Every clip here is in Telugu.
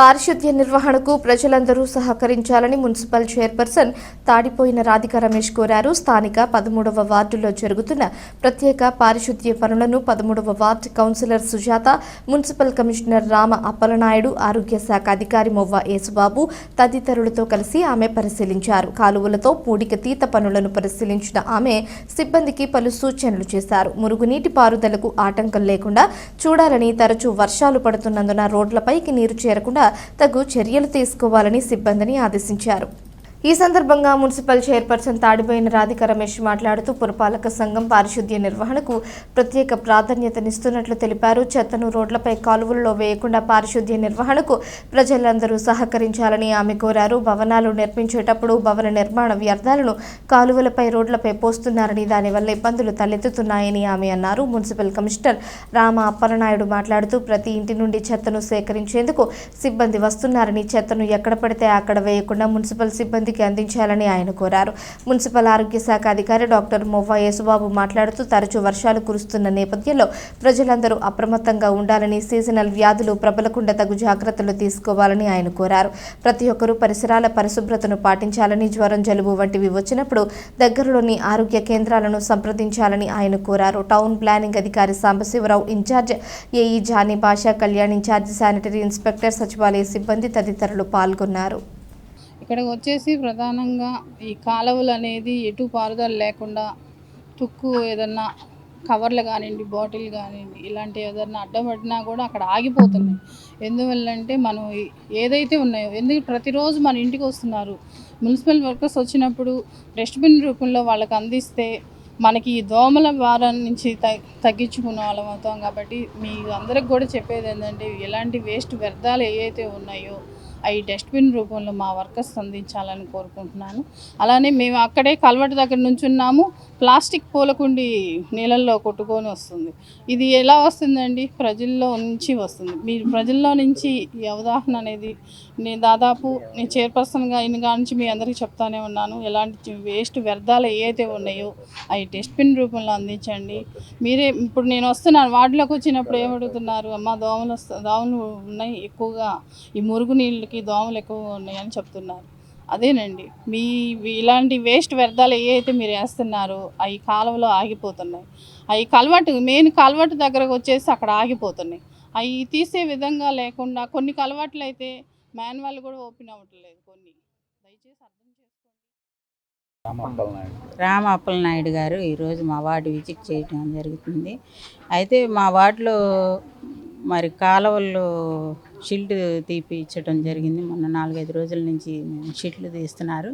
పారిశుద్ధ్య నిర్వహణకు ప్రజలందరూ సహకరించాలని మున్సిపల్ చైర్పర్సన్ తాడిపోయిన రాధిక రమేష్ కోరారు. స్థానిక పదమూడవ వార్డులో జరుగుతున్న ప్రత్యేక పారిశుద్ధ్య పనులను పదమూడవ ward councillor Sujatha municipal commissioner Rama Appalanaidu ఆరోగ్య శాఖ అధికారి మొవ్వ యేసుబాబు తదితరులతో కలిసి ఆమె పరిశీలించారు. కాలువలతో పూడికతీత పనులను పరిశీలించిన ఆమె సిబ్బందికి పలు సూచనలు చేశారు. మురుగునీటి పారుదలకు ఆటంకం లేకుండా చూడాలని తరచూ వర్షాలు పడుతున్నందున రోడ్లపైకి నీరు చేరకుండా తగు చర్యలు తీసుకోవాలని సిబ్బందిని ఆదేశించారు. ఈ సందర్భంగా మున్సిపల్ చైర్పర్సన్ తాడిపోయిన రాధిక రమేష్ మాట్లాడుతూ పురపాలక సంఘం పారిశుద్ధ్య నిర్వహణకు ప్రత్యేక ప్రాధాన్యతనిస్తున్నట్లు తెలిపారు. చెత్తను రోడ్లపై కాలువల్లో వేయకుండా పారిశుద్ధ్య నిర్వహణకు ప్రజలందరూ సహకరించాలని ఆమె కోరారు. భవనాలు నిర్మించేటప్పుడు భవన నిర్మాణ వ్యర్థాలను కాలువలపై రోడ్లపై పోస్తున్నారని దానివల్ల ఇబ్బందులు తలెత్తుతున్నాయని ఆమె అన్నారు. మున్సిపల్ కమిషనర్ రామ అప్పలనాయుడు మాట్లాడుతూ ప్రతి ఇంటి నుండి చెత్తను సేకరించేందుకు సిబ్బంది వస్తున్నారని చెత్తను ఎక్కడ పడితే అక్కడ వేయకుండా మున్సిపల్ సిబ్బంది అభివృద్ధికి అందించాలని ఆయన కోరారు. మున్సిపల్ ఆరోగ్య శాఖ అధికారి డాక్టర్ మొవ్వ యేసుబాబు మాట్లాడుతూ తరచూ వర్షాలు కురుస్తున్న నేపథ్యంలో ప్రజలందరూ అప్రమత్తంగా ఉండాలని సీజనల్ వ్యాధులు ప్రబలకుండా తగు జాగ్రత్తలు తీసుకోవాలని ఆయన కోరారు. ప్రతి ఒక్కరూ పరిసరాల పరిశుభ్రతను పాటించాలని జ్వరం జలుబు వంటివి వచ్చినప్పుడు దగ్గరలోని ఆరోగ్య కేంద్రాలను సంప్రదించాలని ఆయన కోరారు. టౌన్ ప్లానింగ్ అధికారి సాంబశివరావు ఇన్ఛార్జ్ ఏఈ జానీ భాషా కళ్యాణ్ ఇన్ఛార్జ్ శానిటరీ ఇన్స్పెక్టర్ సచివాలయ సిబ్బంది తదితరులు పాల్గొన్నారు. ఇక్కడికి వచ్చేసి ప్రధానంగా ఈ కాలువలు అనేది ఎటు పారుదల లేకుండా తుక్కు ఏదన్నా కవర్లు కానివ్వండి బాటిల్ కానివ్వండి ఇలాంటి ఏదన్నా అడ్డపడినా కూడా అక్కడ ఆగిపోతున్నాయి. ఎందువల్లంటే మనం ఏదైతే ఉన్నాయో ఎందుకు ప్రతిరోజు మన ఇంటికి వస్తున్నారు మున్సిపల్ వర్కర్స్ వచ్చినప్పుడు డస్ట్బిన్ రూపంలో వాళ్ళకి అందిస్తే మనకి ఈ దోమల భారం నుంచి త- తగ్గించుకునే వాళ్ళం అవుతాం. కాబట్టి మీ అందరికి కూడా చెప్పేది ఏంటంటే ఎలాంటి వేస్ట్ వ్యర్థాలు ఏవైతే ఉన్నాయో అవి డస్ట్బిన్ రూపంలో మా వర్కర్స్ అందించాలని కోరుకుంటున్నాను. అలానే మేము అక్కడే కల్వటి దగ్గర నుంచున్నాము. ప్లాస్టిక్ పూలకుండి నీళ్ళల్లో కొట్టుకొని వస్తుంది. ఇది ఎలా వస్తుందండి? ప్రజల్లో నుంచి వస్తుంది. మీరు ప్రజల్లో నుంచి ఈ అవగాహన అనేది నేను దాదాపు నేను చైర్పర్సన్గా అయిన నుంచి మీ అందరికీ చెప్తానే ఉన్నాను. ఎలాంటి వేస్ట్ వ్యర్థాలు ఏవైతే ఉన్నాయో అవి డస్ట్బిన్ రూపంలో అందించండి. మీరే ఇప్పుడు నేను వస్తున్నాను. వార్డులోకి వచ్చినప్పుడు ఏమడుగుతున్నారు అమ్మ దోమలు వస్తా దోమలు ఉన్నాయి ఎక్కువగా. ఈ మురుగు నీళ్ళు వాళ్ళకి దోమలు ఎక్కువగా ఉన్నాయని చెప్తున్నారు. అదేనండి. మీ ఇలాంటి వేస్ట్ వ్యర్థాలు ఏవైతే మీరు వేస్తున్నారో అవి కాలువలో ఆగిపోతున్నాయి. అవి కలవటు మెయిన్ కలవాటు దగ్గరకు వచ్చేసి అక్కడ ఆగిపోతున్నాయి. అవి తీసే విధంగా లేకుండా కొన్ని కలవాట్లు అయితే మాన్యువల్ కూడా ఓపెన్ అవ్వట్లేదు కొన్ని. దయచేసి అర్థం చేసుకోండి. రామ అప్పలనాయుడు గారు ఈరోజు మా వార్డు విజిట్ చేయడం జరుగుతుంది అయితే మా వార్డులో మరి కాలువల్లో షిల్ట్ తీపిచ్చడం జరిగింది. మొన్న నాలుగైదు రోజుల నుంచి షిట్లు తీస్తున్నారు.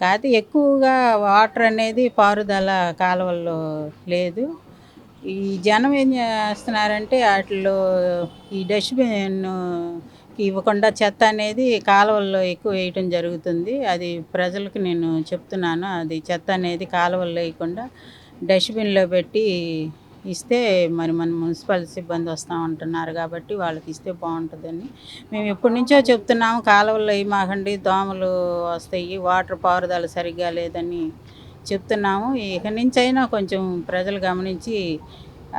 కాకపోతే ఎక్కువగా వాటర్ అనేది పారుదల కాలువల్లో లేదు. ఈ జనం ఏం చేస్తున్నారంటే వాటిలో ఈ డస్ట్బిన్ ఇవ్వకుండా చెత్త అనేది కాలువల్లో ఎక్కువ వేయటం జరుగుతుంది. అది ప్రజలకు నేను చెప్తున్నాను. అది చెత్త అనేది కాలువల్లో వేయకుండా డస్ట్బిన్లో పెట్టి ఇస్తే మరి మన మున్సిపల్ సిబ్బంది వస్తూ ఉంటున్నారు కాబట్టి వాళ్ళకి ఇస్తే బాగుంటుందని మేము ఎప్పటి నుంచో చెప్తున్నాము కాలువల్లో వేయమాకండి దోమలు వస్తాయి వాటర్ పారుదల సరిగ్గా లేదని చెప్తున్నాము. ఇక నుంచైనా కొంచెం ప్రజలు గమనించి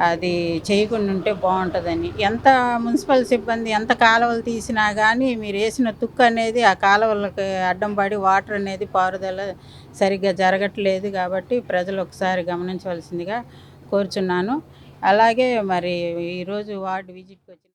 అది చేయకుండా ఉంటే బాగుంటుందని. ఎంత మున్సిపల్ సిబ్బంది ఎంత కాలువలు తీసినా కానీ మీరు వేసిన తుక్కు అనేది ఆ కాలువలకు అడ్డం పడి వాటర్ అనేది పారుదల సరిగ్గా జరగట్లేదు కాబట్టి ప్రజలు ఒకసారి గమనించవలసిందిగా కోరుచున్నాను. అలాగే మరి ఈరోజు వార్డు విజిట్కి వచ్చిన